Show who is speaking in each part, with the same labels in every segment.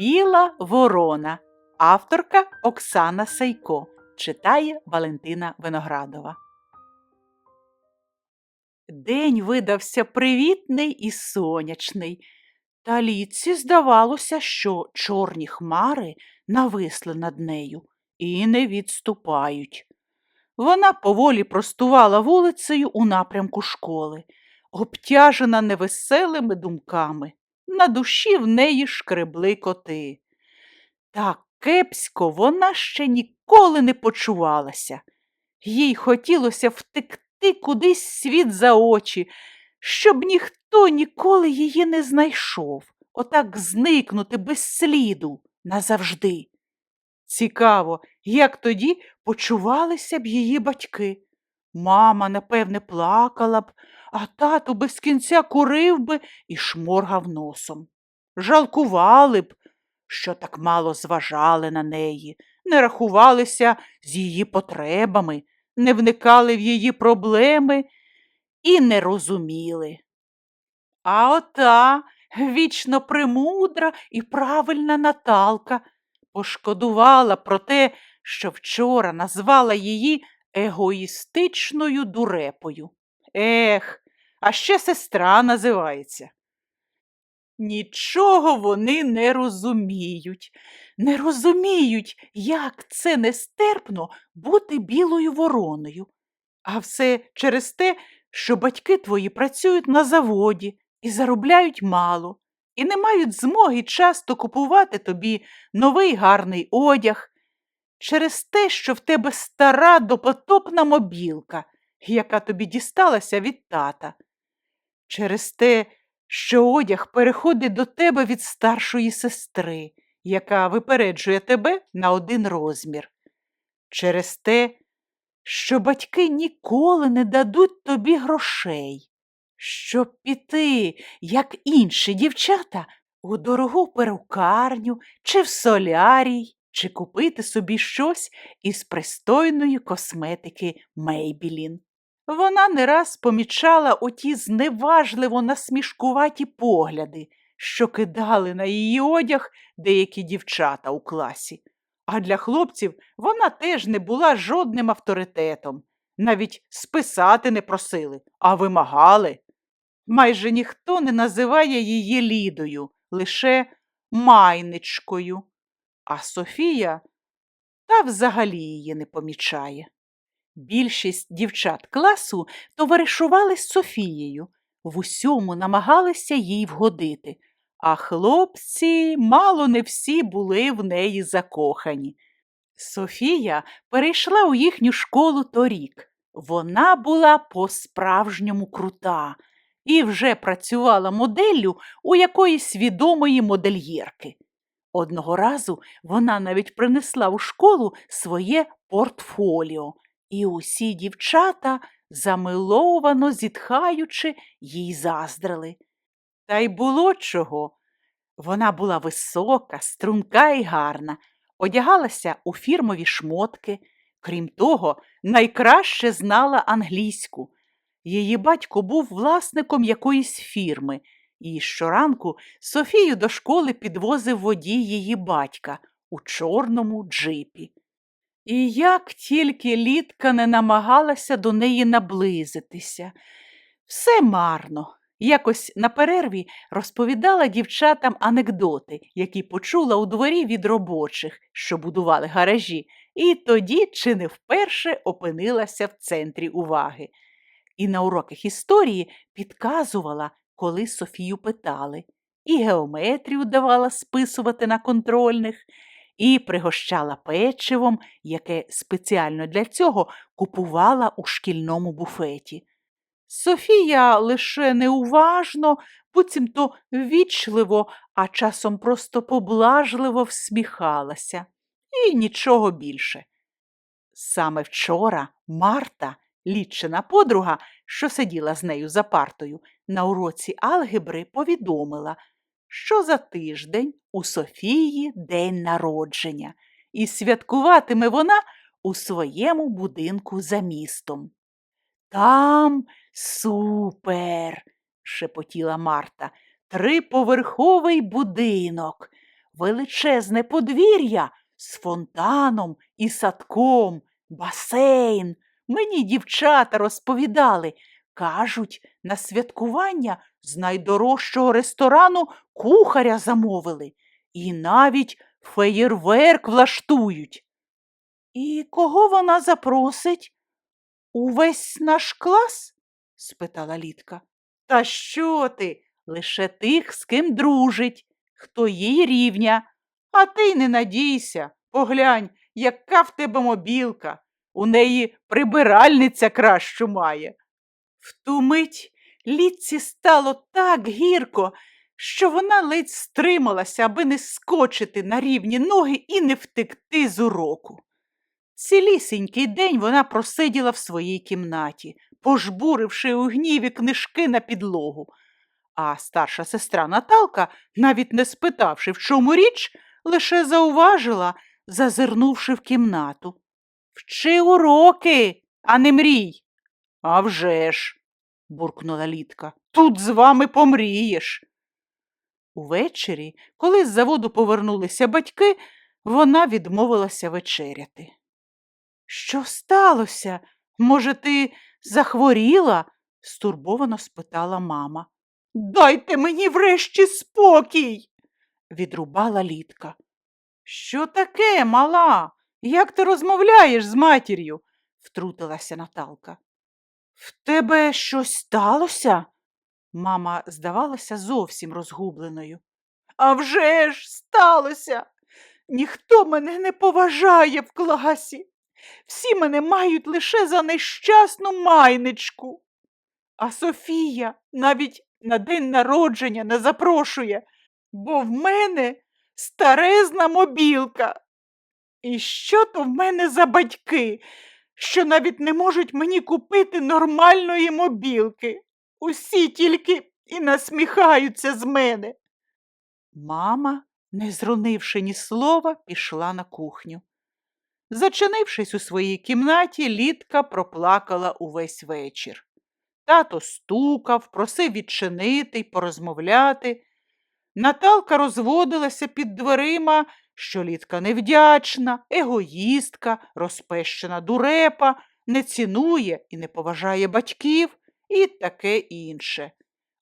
Speaker 1: Біла ворона. Авторка Оксана Сайко. Читає Валентина Виноградова. День видався привітний і сонячний. Та ліці здавалося, що чорні хмари нависли над нею і не відступають. Вона поволі простувала вулицею у напрямку школи, обтяжена невеселими думками. На душі в неї шкребли коти. Так кепсько вона ще ніколи не почувалася. Їй хотілося втекти кудись світ за очі, щоб ніхто ніколи її не знайшов, отак зникнути без сліду назавжди. Цікаво, як тоді почувалися б її батьки. Мама, напевне, плакала б, а тато без кінця курив би і шморгав носом. Жалкували б, що так мало зважали на неї, не рахувалися з її потребами, не вникали в її проблеми і не розуміли. А ота вічно премудра і правильна Наталка пошкодувала про те, що вчора назвала її егоїстичною дурепою. Ех, а ще сестра називається. Нічого вони не розуміють, не розуміють, як це нестерпно бути білою вороною. А все через те, що батьки твої працюють на заводі і заробляють мало, і не мають змоги часто купувати тобі новий гарний одяг, через те, що в тебе стара допотопна мобілка, яка тобі дісталася від тата, через те, що одяг переходить до тебе від старшої сестри, яка випереджує тебе на один розмір, через те, що батьки ніколи не дадуть тобі грошей, щоб піти, як інші дівчата, у дорогу перукарню чи в солярій, чи купити собі щось із пристойної косметики Мейбілін. Вона не раз помічала оті зневажливо насмішкуваті погляди, що кидали на її одяг деякі дівчата у класі. А для хлопців вона теж не була жодним авторитетом. Навіть списати не просили, а вимагали. Майже ніхто не називає її Лідою, лише майничкою. А Софія та взагалі її не помічає. Більшість дівчат класу товаришували з Софією, в усьому намагалися їй вгодити, а хлопці мало не всі були в неї закохані. Софія перейшла у їхню школу торік. Вона була по-справжньому крута і вже працювала моделлю у якоїсь відомої модельєрки. Одного разу вона навіть принесла у школу своє портфоліо, і усі дівчата, замиловано зітхаючи, їй заздрили. Та й було чого. Вона була висока, струнка і гарна, одягалася у фірмові шмотки. Крім того, найкраще знала англійську. Її батько був власником якоїсь фірми, і щоранку Софію до школи підвозив водій її батька у чорному джипі. І як тільки Літка не намагалася до неї наблизитися, все марно. Якось на перерві розповідала дівчатам анекдоти, які почула у дворі від робочих, що будували гаражі, і тоді чи не вперше опинилася в центрі уваги. І на уроках історії підказувала, коли Софію питали, і геометрію давала списувати на контрольних, і пригощала печивом, яке спеціально для цього купувала у шкільному буфеті. Софія лише неуважно, буцімто ввічливо, а часом просто поблажливо всміхалася, і нічого більше. Саме вчора Марта, лічена подруга, що сиділа з нею за партою, на уроці алгебри повідомила, що за тиждень у Софії день народження, і святкуватиме вона у своєму будинку за містом. Там супер, шепотіла Марта, триповерховий будинок. величезне подвір'я з фонтаном і садком, басейн. Мені дівчата розповідали, кажуть, на святкування з найдорожчого ресторану кухаря замовили і навіть феєрверк влаштують. І кого вона запросить? Увесь наш клас? спитала Літка. Та що ти? Лише тих, з ким дружить, хто їй рівня. А ти й не надійся. Поглянь, яка в тебе мобілка. У неї прибиральниця кращу має. В ту мить Літці стало так гірко, що вона ледь стрималася, аби не скочити на рівні ноги і не втекти з уроку. Цілісінький день вона просиділа в своїй кімнаті, пожбуривши у гніві книжки на підлогу. А старша сестра Наталка, навіть не спитавши, в чому річ, лише зауважила, зазирнувши в кімнату. Вчи уроки, а не мрій. «А вже ж!» – буркнула Літка. Тут з вами помрієш. Увечері, коли з заводу повернулися батьки, вона відмовилася вечеряти. Що сталося? Може, ти захворіла? стурбовано спитала мама. Дайте мені врешті спокій, відрубала Літка. Що таке, мала? Як ти розмовляєш з матір'ю? втрутилася Наталка. В тебе щось сталося? Мама здавалася зовсім розгубленою. «А вже ж сталося. Ніхто мене не поважає в класі. Всі мене мають лише за нещасну майничку. А Софія навіть на день народження не запрошує, бо в мене старезна мобілка. І що то в мене за батьки, що навіть не можуть мені купити нормальної мобілки? Усі тільки і насміхаються з мене. Мама, не зронивши ні слова, пішла на кухню. Зачинившись у своїй кімнаті, Літка проплакала увесь вечір. Тато стукав, просив відчинити й порозмовляти. Наталка розводилася під дверима, що Літка невдячна, егоїстка, розпещена дурепа, не цінує і не поважає батьків і таке інше.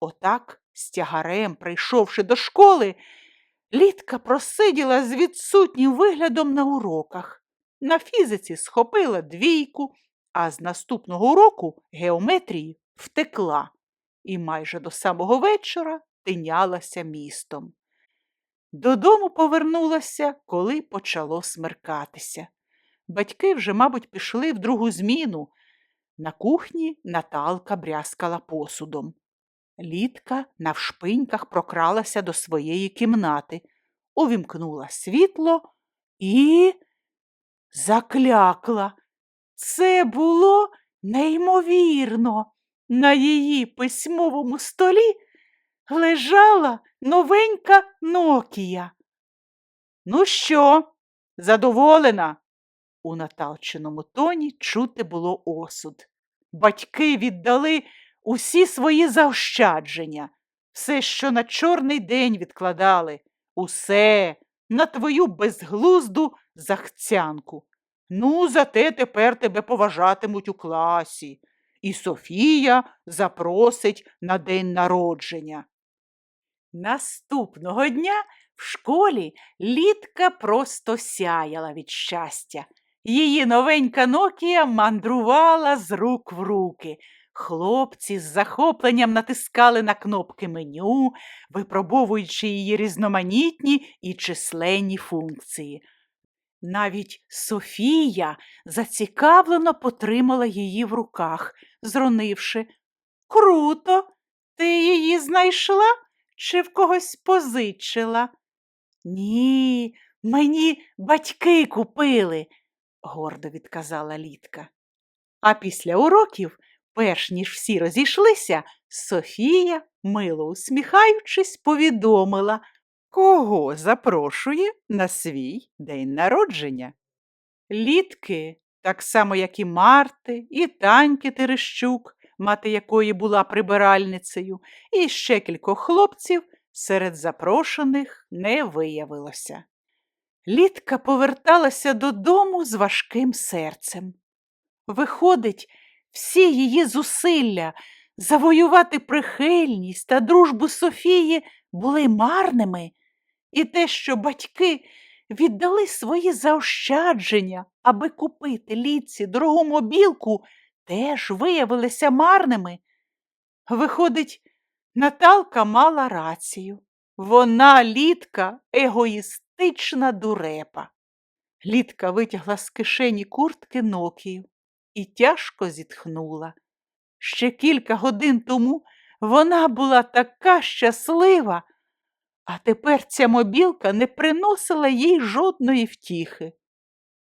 Speaker 1: Отак, з тягарем, прийшовши до школи, Літка просиділа з відсутнім виглядом на уроках. На фізиці схопила двійку, а з наступного уроку геометрії втекла і майже до самого вечора тинялася містом. Додому повернулася, коли почало смеркатися. Батьки вже, мабуть, пішли в другу зміну. На кухні Наталка брязкала посудом. Літка навшпиньках прокралася до своєї кімнати, увімкнула світло і заклякла. Це було неймовірно. На її письмовому столі лежала новенька Нокія. Ну що, задоволена? У Наталчиному тоні чути було осуд. Батьки віддали усі свої заощадження, все, що на чорний день відкладали, усе на твою безглузду захцянку. Ну, зате тепер тебе поважатимуть у класі. І Софія запросить на день народження. Наступного дня в школі Літка просто сяяла від щастя. Її новенька Нокія мандрувала з рук в руки. Хлопці з захопленням натискали на кнопки меню, випробовуючи її різноманітні і численні функції. Навіть Софія зацікавлено потримала її в руках, зронивши Круто, ти її знайшла чи в когось позичила? Ні, мені батьки купили, гордо відказала Літка. А після уроків, перш ніж всі розійшлися, Софія, мило усміхаючись, повідомила, кого запрошує на свій день народження. Літки, так само як і Марти, і Таньки Терещук, мати якої була прибиральницею, і ще кількох хлопців серед запрошених не виявилося. Літка поверталася додому з важким серцем. Виходить, всі її зусилля завоювати прихильність та дружбу Софії були марними, і те, що батьки віддали свої заощадження, аби купити літці дорогу мобілку, теж виявилися марними. Виходить, Наталка мала рацію. Вона, літка, егоїстична дурепа. Літка витягла з кишені куртки Нокію і тяжко зітхнула. Ще кілька годин тому вона була така щаслива, а тепер ця мобілка не приносила їй жодної втіхи.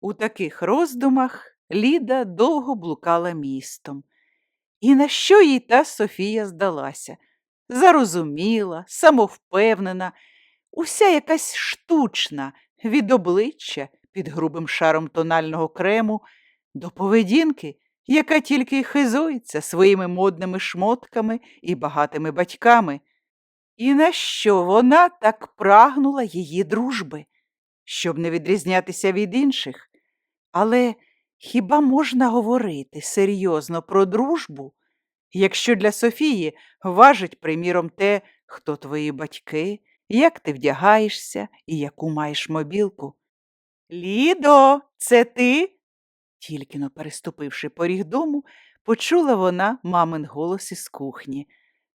Speaker 1: У таких роздумах Ліда довго блукала містом. І на що їй та Софія здалася? Зарозуміла, самовпевнена, уся якась штучна, від обличчя під грубим шаром тонального крему до поведінки, яка тільки й хизується своїми модними шмотками і багатими батьками. І на що вона так прагнула її дружби, щоб не відрізнятися від інших? Але хіба можна говорити серйозно про дружбу, якщо для Софії важить, приміром, те, хто твої батьки, як ти вдягаєшся і яку маєш мобілку? Лідо, це ти? Тільки но переступивши поріг дому, почула вона мамин голос із кухні.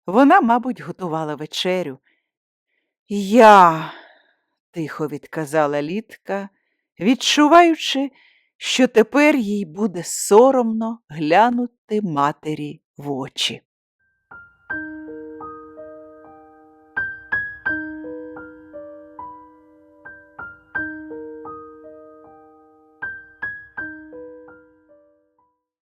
Speaker 1: Вона, мабуть, готувала вечерю. Я, тихо відказала Літка, відчуваючи, що тепер їй буде соромно глянути матері в очі.